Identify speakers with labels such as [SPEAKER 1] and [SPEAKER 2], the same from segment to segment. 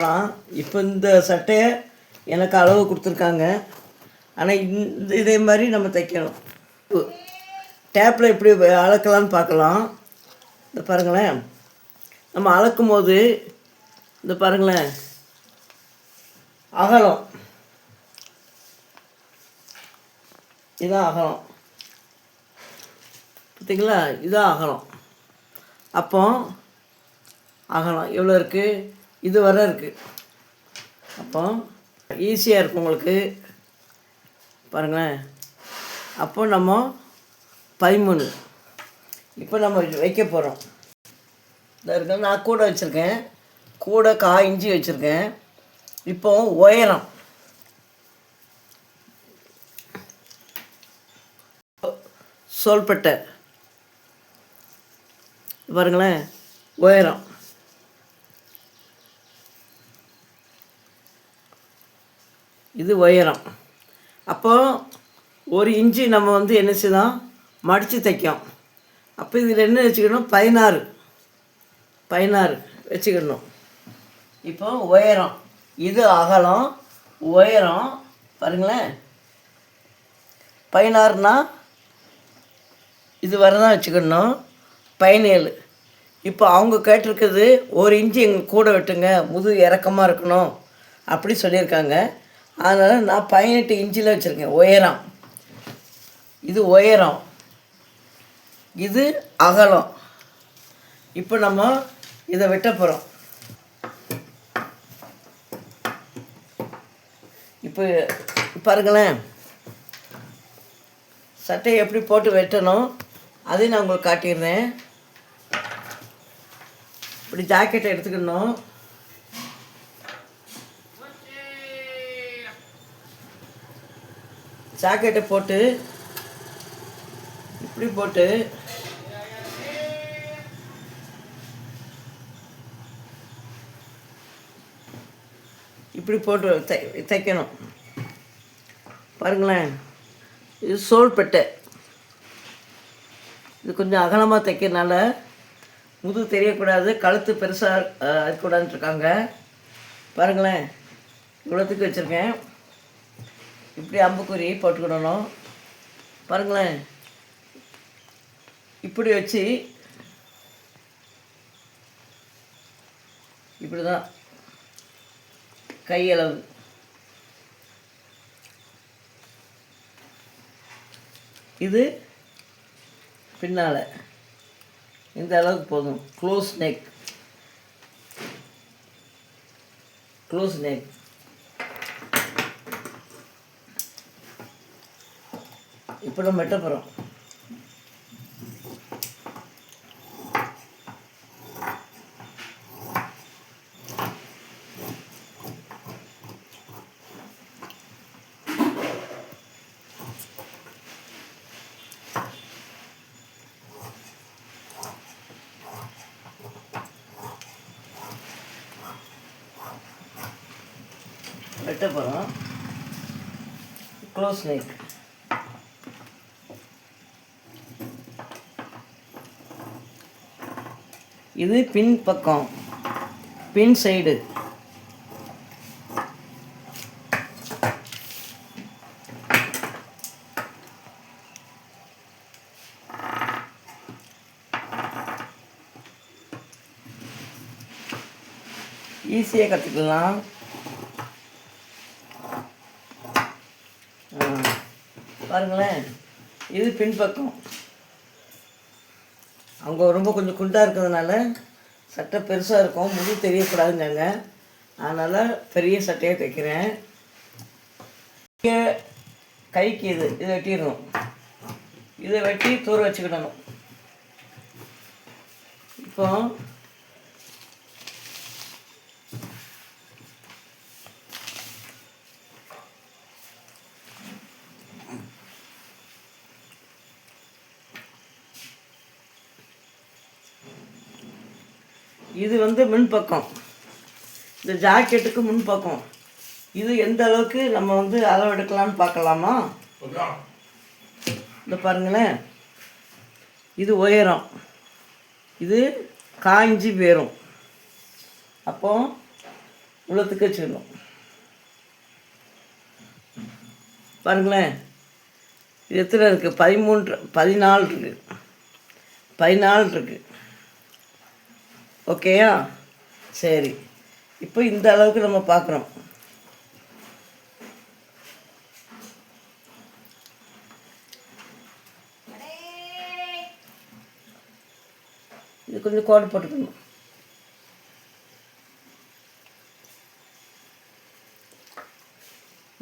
[SPEAKER 1] இப்போ இந்த சட்டையை எனக்கு அளவு கொடுத்துருக்காங்க. ஆனால் இந்த இதே மாதிரி நம்ம தைக்கணும். டேப்பில் எப்படி அளக்கலாம்னு பார்க்கலாம். இந்த பாருங்களேன். நம்ம அளக்கும் போது இந்த பாருங்களேன். அகலம். இதான் அகலம். பார்த்தீங்களா இதான் அகலம். அப்போ அகலம். எவ்வளோ இருக்குது இது வர இருக்குது அப்போ ஈஸியாக இருக்கும் உங்களுக்கு. பாருங்களேன். அப்போ நம்ம பதிமூணு இப்போ நம்ம வைக்க போகிறோம் இந்த இருக்க. நான் கூட வச்சுருக்கேன். கூட கா இஞ்சி வச்சுருக்கேன். இப்போ உயரம். சோல்பட்டை. பாருங்களேன். உயரம். இது உயரம். அப்போது ஒரு இன்ச்சு நம்ம வந்து என்ன செய்தோம் மடித்து தைக்கும் அப்போ இதில் என்ன வச்சுக்கணும்? பதினாறு. பதினாறு வச்சுக்கணும். இப்போ உயரம். இது அகலம். உயரம். பாருங்களேன். பதினாறுனா இது வரை தான் வச்சுக்கணும். பதினேழு. இப்போ அவங்க கேட்டிருக்கிறது ஒரு இன்ச்சு எங்கள் கூட வெட்டுங்க. முது இறக்கமாக இருக்கணும். அப்படி சொல்லியிருக்காங்க. அதனால் நான் பதினெட்டு இன்ச்சில் வச்சுருக்கேன் உயரம். இது உயரம். இது அகலம். இப்போ நம்ம இதை வெட்ட போகிறோம் இப்போ பாருங்களேன். சட்டையை எப்படி போட்டு வெட்டணும் அதையும் நான் உங்களுக்கு காட்டிடுறேன். இப்படி ஜாக்கெட்டை எடுத்துக்கணும். ஜாக்கெட்டை போட்டு இப்படி போட்டு இப்படி போட்டு தை தைக்கணும். பாருங்களேன் இது சோல்பட்டை இது கொஞ்சம் அகலமாக தைக்கிறதுனால முது தெரியக்கூடாது கழுத்து பெருசாக இருக்கக்கூடாதுன்னு இருக்காங்க. பாருங்களேன் இவ்வளோத்துக்கு வச்சுருக்கேன். இப்படி அம்புக்குறி போட்டுக்கிடணும். பாருங்களேன். இப்படி வச்சு இப்படி தான் கையளவு. இது பின்னால். இந்த அளவுக்கு போதும். க்ளோஸ் நெக் க்ளோஸ் நெக் இப்போ நம்ம வெட்ட போகிறோம் வெட்ட போகிறோம் க்ளோஸ் நெக் இது பின் பக்கம். பின் சைடு. ஈஸியாக கற்றுக்கலாம் பாருங்களேன். இது பின்பக்கம் அவங்க ரொம்ப கொஞ்சம் குண்டாக இருக்கிறதுனால சட்டை பெருசாக இருக்கும். முடி தெரியக்கூடாதுங்க அதனால் பெரிய சட்டையாக தைக்கிறேன். இங்கே கைக்கு இது இதை வெட்டிடணும். இதை வெட்டி தூர வச்சுக்கிடணும். இப்போ இது வந்து முன்பக்கம். இந்த ஜாக்கெட்டுக்கு முன்பக்கம். இது எந்த அளவுக்கு நம்ம வந்து அளவு எடுக்கலாம்னு பார்க்கலாமா? இந்த பாருங்களேன். இது உயரம். இது காஞ்சி போயிரும் அப்போ உள்ளத்துக்கு வச்சுக்கணும் பாருங்களேன். இது எத்தனை இருக்குது பதிமூன்று பதினாலு இருக்குது பதினாலு இருக்குது ஓகேயா? சரி. இப்போ இந்த அளவுக்கு நம்ம பார்க்குறோம். இது கொஞ்சம் கோடு போட்டுக்கணும்.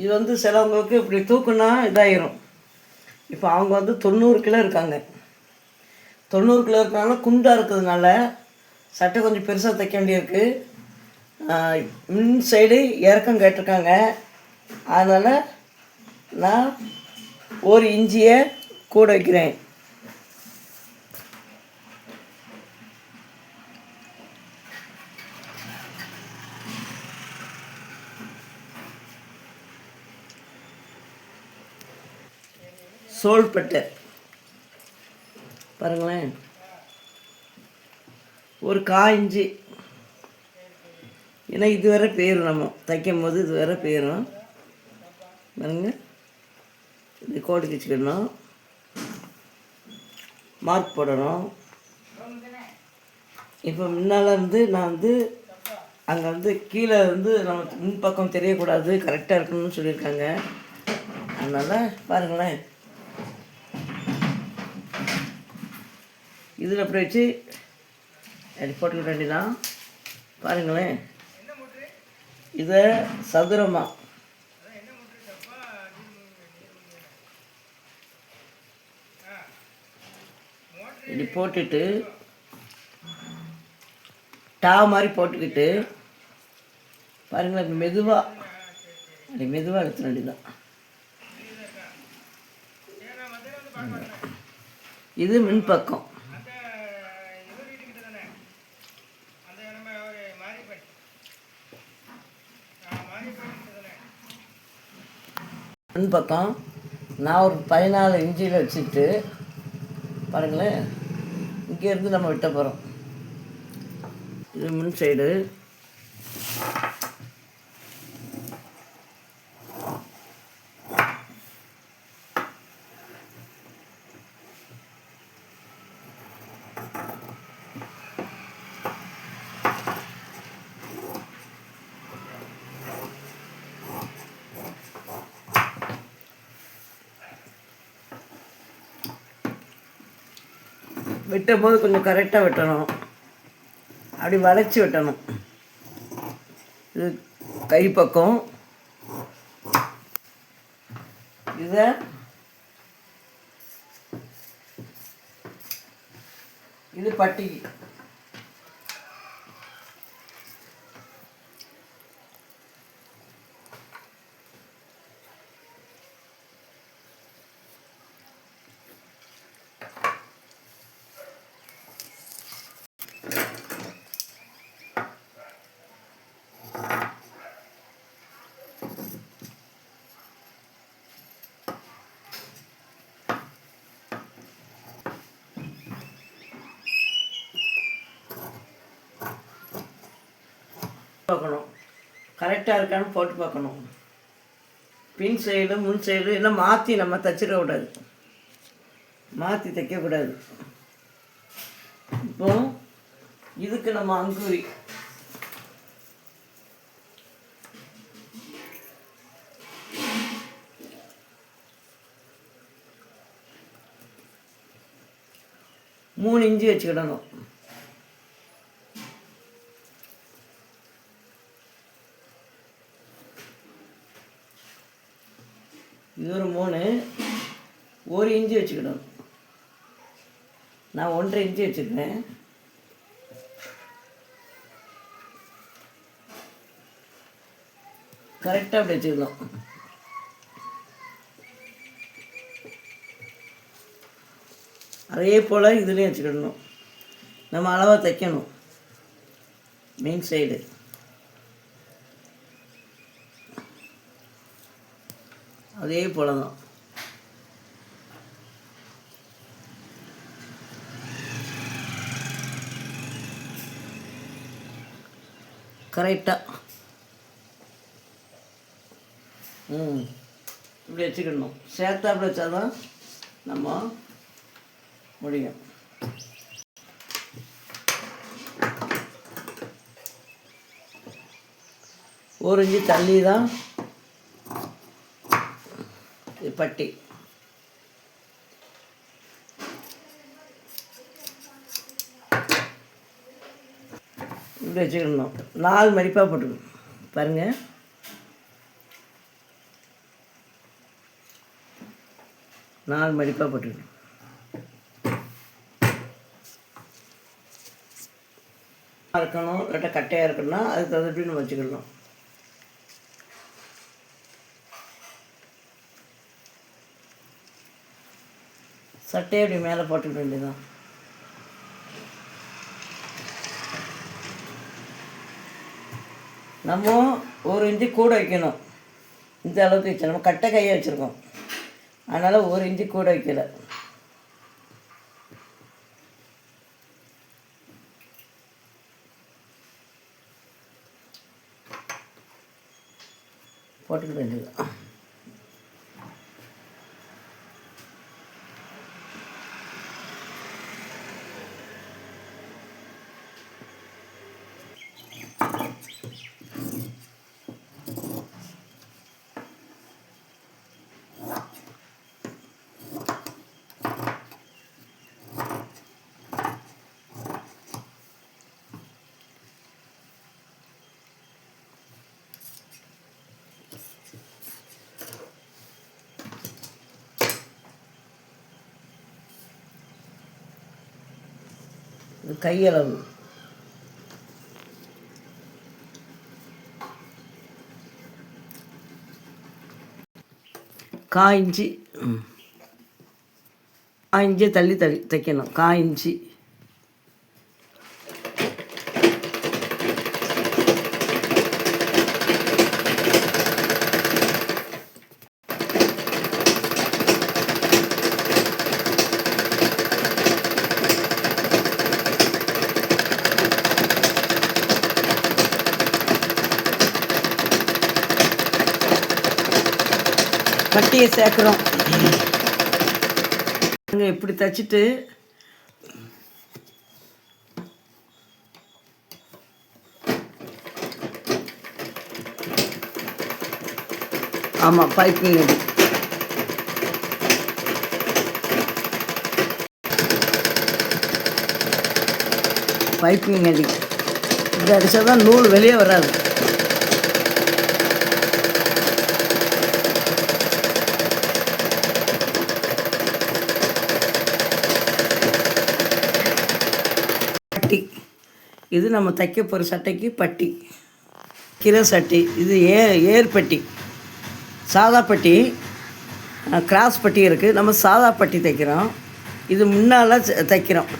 [SPEAKER 1] இது வந்து சிலவங்களுக்கு இப்படி தூக்குனா இதாயிரும். இப்போ அவங்க வந்து தொண்ணூறு கிலோ இருக்காங்க. தொண்ணூறு கிலோ இருக்கனால குண்டாக இருக்கிறதுனால சட்டை கொஞ்சம் பெருசாக தைக்க வேண்டியிருக்கு. ஆஹ் மின் சைடு இறக்கம் கேட்டிருக்காங்க. அதனால் நான் ஒரு இஞ்சியை கூட வைக்கிறேன். சோல்பட்டு. பாருங்களேன். ஒரு காய்ஞ்சி ஏன்னா இது பேரும் நம்ம. தைக்கும் போது இது வேற பேரும் பாருங்க. இது கோடு வச்சுக்கணும் மார்க் போடணும். இப்போ முன்னாலேருந்து நான் வந்து அங்கே வந்து கீழே வந்து நம்ம முன்பக்கம் தெரியக்கூடாது. கரெக்டாக இருக்கணும்னு சொல்லியிருக்காங்க. அதனால் பாருங்களேன். இதில் அப்படி வச்சு அப்படி போட்டுக்க வேண்டியதான் பாருங்களேன். இதை சதுரமாக இப்படி போட்டுட்டு டா மாதிரி போட்டுக்கிட்டு பாருங்களேன் இப்படி மெதுவாக அப்படி மெதுவாக எடுத்துட வேண்டியதான் இது மின்பக்கம் மின்பக்கம் நான் ஒரு பதினாலு இன்ச்சில் வச்சுட்டு பாருங்களேன் இங்கேருந்து நம்ம விட்ட போகிறோம் இது முன் சைடு வெட்டும் போது கொஞ்சம் கரெக்டாக வெட்டணும். அப்படி வளைச்சி வெட்டணும். இது கை பக்கம். இதை இது பட்டிக்கு பார்க்கணும். கரெக்டாக இருக்கான்னு போட்டு பார்க்கணும். பின் சைடு முன் சைடு எல்லாம் மாற்றி நம்ம தைச்சிடக்கூடாது. மாற்றி தைக்கக்கூடாது. இப்போ இதுக்கு நம்ம அங்குரி மூணு இஞ்சி வச்சுக்கிடணும். இது ஒரு மூணு ஒரு இஞ்சி வச்சுக்கணும். நான் ஒன்றரை இஞ்சி வச்சுருக்கேன் கரெக்டாக அப்படி வச்சுக்கணும். அதே போல் இதுலேயும் வச்சுக்கிடணும் நம்ம அளவாக தைக்கணும். மெயின் சைடு அதே போல தான் கரெக்டாக ம். இப்படி வச்சுக்கணும். சேர்த்தாப்புல வச்சாதான் நம்ம முடியும். ஒரு இஞ்சி தள்ளி தான் பட்டி. இப்படி வச்சுக்கணும். நாலு மடிப்பாக போட்டுக்கணும். பாருங்கள் நாலு மடிப்பாக போட்டுக்கணும். இருக்கணும் இல்லாட்டா கட்டையாக இருக்கணும்னா அதுக்கு தகுந்தபடி நம்ம வச்சுக்கணும். சட்டையை அப்படி மேலே போட்டுக்க வேண்டியதான் நம்ம ஒரு இஞ்சி கூட வைக்கணும். இந்த அளவுக்கு வச்சு நம்ம கட்டை கையை வச்சுருக்கோம். அதனால் ஒரு இஞ்சி கூட வைக்கல. போட்டுக்க வேண்டியது இது கையளவு காய் இஞ்சி. ம். காய் இஞ்சியை தள்ளி தள்ளி தைக்கணும். காய் இஞ்சி சேர்க்குறோம் நாங்கள் இப்படி தைச்சிட்டு ஆமாம் பைப்பிங் அடி பைப்பிங் அடி இப்படி அடித்தா தான் நூல் வெளியே வராது பட்டி இது நம்ம தைக்க போகிற சட்டைக்கு பட்டி கிலோ சட்டி இது ஏ ஏர்பட்டி சாதா பட்டி கிராஸ் பட்டி இருக்குது நம்ம சாதா பட்டி தைக்கிறோம். இது முன்னால் த- தைக்கிறோம்.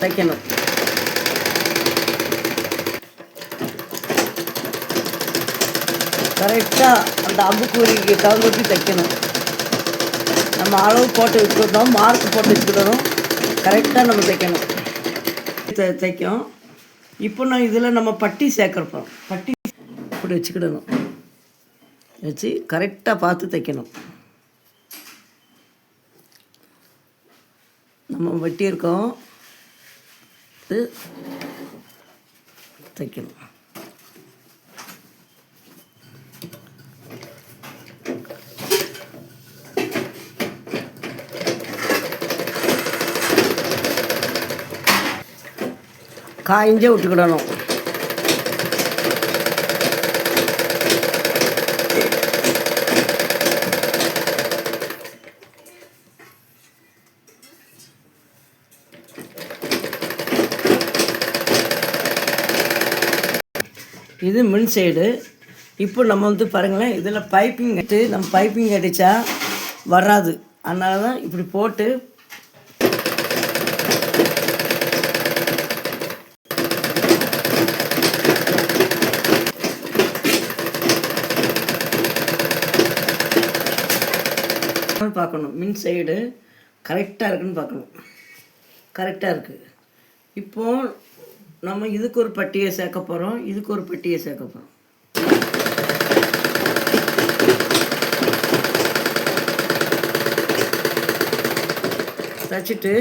[SPEAKER 1] தைக்கணும், கரெக்டாக அந்த அம்புக்கூரிக்கு தகுந்தபடி தைக்கணும். நம்ம அளவு போட்டு வச்சுக்கிட்டோம் மார்க் போட்டு வச்சுக்கிட்டோம் கரெக்டாக நம்ம தைக்கணும். தை- தைக்கும். இப்போ நான் இதில் நம்ம பட்டி சேர்க்குறப்போம் பட்டி இப்படி வச்சுக்கிடணும். வச்சு கரெக்டாக பார்த்து தைக்கணும். நம்ம வெட்டியிருக்கோம். தைக்கணும். காய்ஞ்சே விட்டுக்கிடணும். இது மின் சைடு. இப்போ நம்ம வந்து பாருங்களேன் இதில் பைப்பிங் கட்டு நம்ம பைப்பிங் அடித்தா வராது. அதனால தான் இப்படி போட்டு பார்க்கணும். மின் சைடு கரெக்டாக இருக்குன்னு பார்க்கணும். கரெக்டாக இருக்குது இப்போ நம்ம இதுக்கு ஒரு பட்டியை சேர்க்க போகிறோம் இதுக்கு ஒரு பட்டியை சேர்க்க போகிறோம் தச்சுட்டு